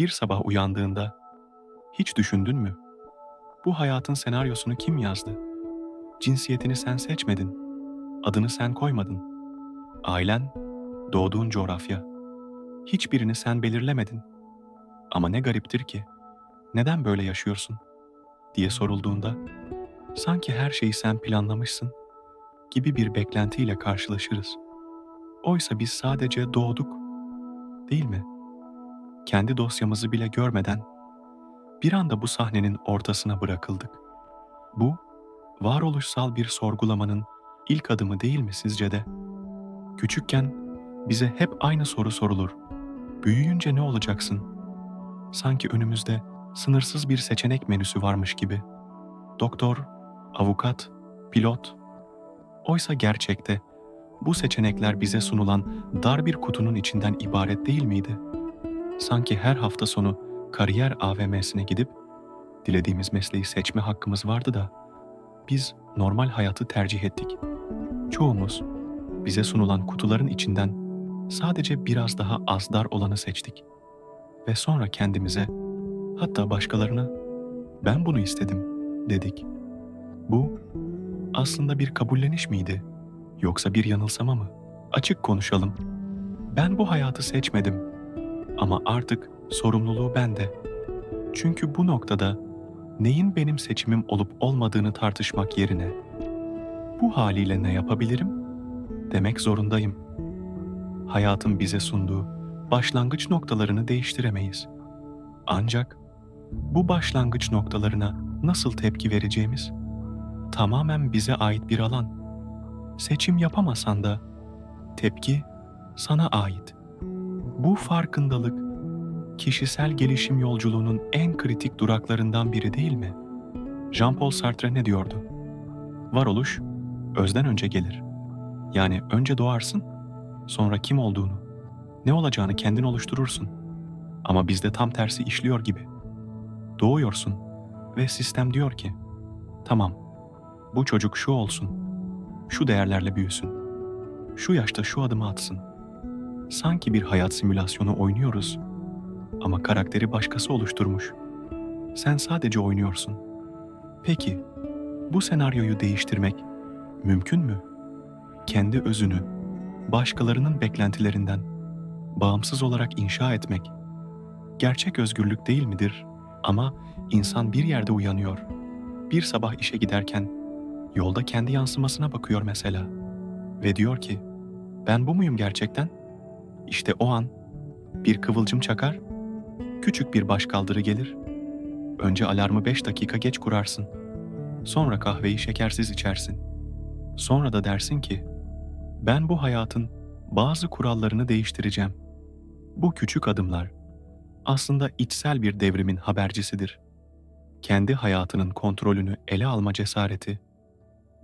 Bir sabah uyandığında hiç düşündün mü? Bu hayatın senaryosunu kim yazdı? Cinsiyetini sen seçmedin. Adını sen koymadın. Ailen, doğduğun coğrafya. Hiçbirini sen belirlemedin. Ama ne gariptir ki, neden böyle yaşıyorsun? diye sorulduğunda, sanki her şeyi sen planlamışsın gibi bir beklentiyle karşılaşırız. Oysa biz sadece doğduk, değil mi? Kendi dosyamızı bile görmeden bir anda bu sahnenin ortasına bırakıldık. Bu, varoluşsal bir sorgulamanın ilk adımı değil mi sizce de? Küçükken bize hep aynı soru sorulur. Büyüyünce ne olacaksın? Sanki önümüzde sınırsız bir seçenek menüsü varmış gibi. Doktor, avukat, pilot. Oysa gerçekte bu seçenekler bize sunulan dar bir kutunun içinden ibaret değil miydi? Sanki her hafta sonu kariyer AVM'sine gidip dilediğimiz mesleği seçme hakkımız vardı da biz normal hayatı tercih ettik. Çoğumuz bize sunulan kutuların içinden sadece biraz daha az dar olanı seçtik. Ve sonra kendimize, hatta başkalarına ben bunu istedim dedik. Bu aslında bir kabulleniş miydi? Yoksa bir yanılsama mı? Açık konuşalım. Ben bu hayatı seçmedim. Ama artık sorumluluğu bende. Çünkü bu noktada neyin benim seçimim olup olmadığını tartışmak yerine bu haliyle ne yapabilirim demek zorundayım. Hayatın bize sunduğu başlangıç noktalarını değiştiremeyiz. Ancak bu başlangıç noktalarına nasıl tepki vereceğimiz tamamen bize ait bir alan. Seçim yapamasan da tepki sana ait. Bu farkındalık kişisel gelişim yolculuğunun en kritik duraklarından biri değil mi? Jean-Paul Sartre ne diyordu? Varoluş özden önce gelir. Yani önce doğarsın, sonra kim olduğunu, ne olacağını kendin oluşturursun. Ama bizde tam tersi işliyor gibi. Doğuyorsun ve sistem diyor ki, tamam, bu çocuk şu olsun, şu değerlerle büyüsün, şu yaşta şu adımı atsın. Sanki bir hayat simülasyonu oynuyoruz ama karakteri başkası oluşturmuş. Sen sadece oynuyorsun. Peki, bu senaryoyu değiştirmek mümkün mü? Kendi özünü başkalarının beklentilerinden bağımsız olarak inşa etmek gerçek özgürlük değil midir? Ama insan bir yerde uyanıyor. Bir sabah işe giderken yolda kendi yansımasına bakıyor mesela ve diyor ki ben bu muyum gerçekten? İşte o an bir kıvılcım çakar, küçük bir başkaldırı gelir. Önce alarmı beş dakika geç kurarsın. Sonra kahveyi şekersiz içersin. Sonra da dersin ki ben bu hayatın bazı kurallarını değiştireceğim. Bu küçük adımlar aslında içsel bir devrimin habercisidir. Kendi hayatının kontrolünü ele alma cesareti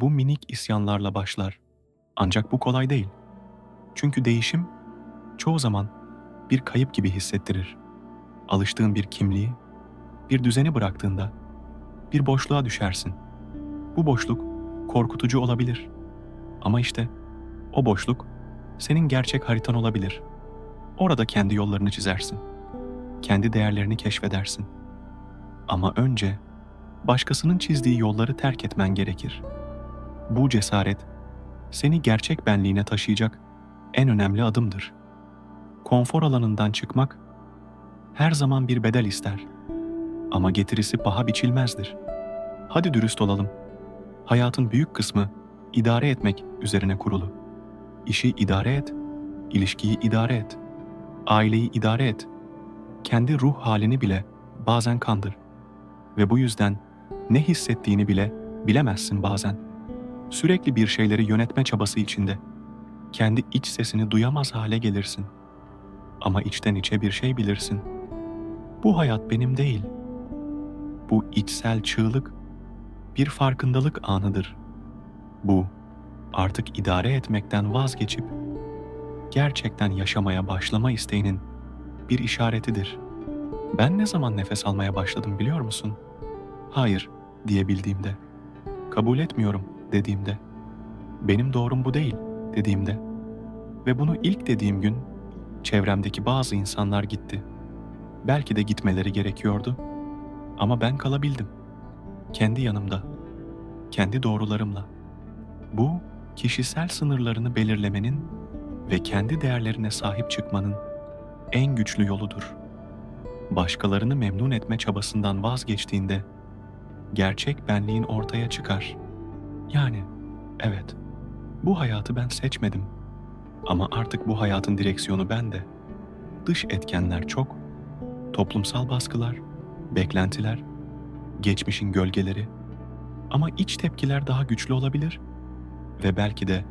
bu minik isyanlarla başlar. Ancak bu kolay değil. Çünkü değişim çoğu zaman bir kayıp gibi hissettirir. Alıştığın bir kimliği, bir düzeni bıraktığında bir boşluğa düşersin. Bu boşluk korkutucu olabilir. Ama işte o boşluk senin gerçek haritan olabilir. Orada kendi yollarını çizersin. Kendi değerlerini keşfedersin. Ama önce başkasının çizdiği yolları terk etmen gerekir. Bu cesaret seni gerçek benliğine taşıyacak en önemli adımdır. Konfor alanından çıkmak her zaman bir bedel ister. Ama getirisi paha biçilmezdir. Hadi dürüst olalım. Hayatın büyük kısmı idare etmek üzerine kurulu. İşi idare et, ilişkiyi idare et, aileyi idare et. Kendi ruh halini bile bazen kandır. Ve bu yüzden ne hissettiğini bile bilemezsin bazen. Sürekli bir şeyleri yönetme çabası içinde kendi iç sesini duyamaz hale gelirsin. Ama içten içe bir şey bilirsin. Bu hayat benim değil. Bu içsel çığlık bir farkındalık anıdır. Bu artık idare etmekten vazgeçip gerçekten yaşamaya başlama isteğinin bir işaretidir. Ben ne zaman nefes almaya başladım biliyor musun? Hayır diyebildiğimde. Kabul etmiyorum dediğimde. Benim doğrum bu değil dediğimde. Ve bunu ilk dediğim gün çevremdeki bazı insanlar gitti. Belki de gitmeleri gerekiyordu. Ama ben kalabildim. Kendi yanımda, kendi doğrularımla. Bu kişisel sınırlarını belirlemenin ve kendi değerlerine sahip çıkmanın en güçlü yoludur. Başkalarını memnun etme çabasından vazgeçtiğinde gerçek benliğin ortaya çıkar. Yani evet, bu hayatı ben seçmedim. Ama artık bu hayatın direksiyonu bende. Dış etkenler çok, toplumsal baskılar, beklentiler, geçmişin gölgeleri ama iç tepkiler daha güçlü olabilir ve belki de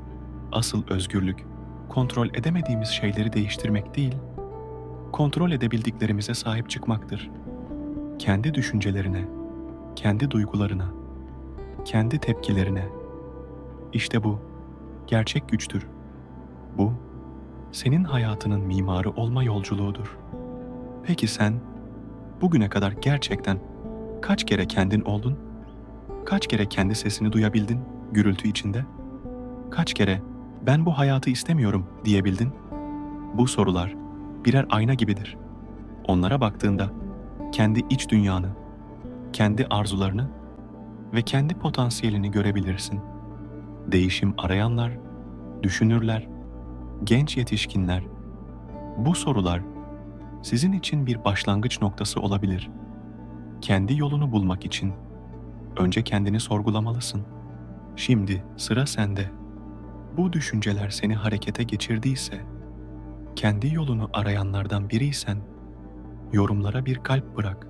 asıl özgürlük kontrol edemediğimiz şeyleri değiştirmek değil, kontrol edebildiklerimize sahip çıkmaktır. Kendi düşüncelerine, kendi duygularına, kendi tepkilerine. İşte bu gerçek güçtür. Bu senin hayatının mimarı olma yolculuğudur. Peki sen bugüne kadar gerçekten kaç kere kendin oldun? Kaç kere kendi sesini duyabildin gürültü içinde? Kaç kere ben bu hayatı istemiyorum diyebildin? Bu sorular birer ayna gibidir. Onlara baktığında kendi iç dünyanı, kendi arzularını ve kendi potansiyelini görebilirsin. Değişim arayanlar, düşünürler, genç yetişkinler, bu sorular sizin için bir başlangıç noktası olabilir. Kendi yolunu bulmak için önce kendini sorgulamalısın. Şimdi sıra sende. Bu düşünceler seni harekete geçirdiyse, kendi yolunu arayanlardan biriysen, yorumlara bir kalp bırak.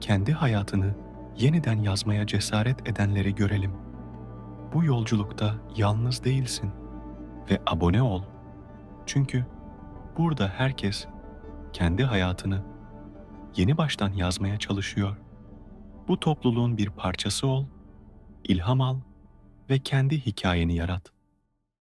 Kendi hayatını yeniden yazmaya cesaret edenleri görelim. Bu yolculukta yalnız değilsin ve abone ol. Çünkü burada herkes kendi hayatını yeni baştan yazmaya çalışıyor. Bu topluluğun bir parçası ol, ilham al ve kendi hikayeni yarat.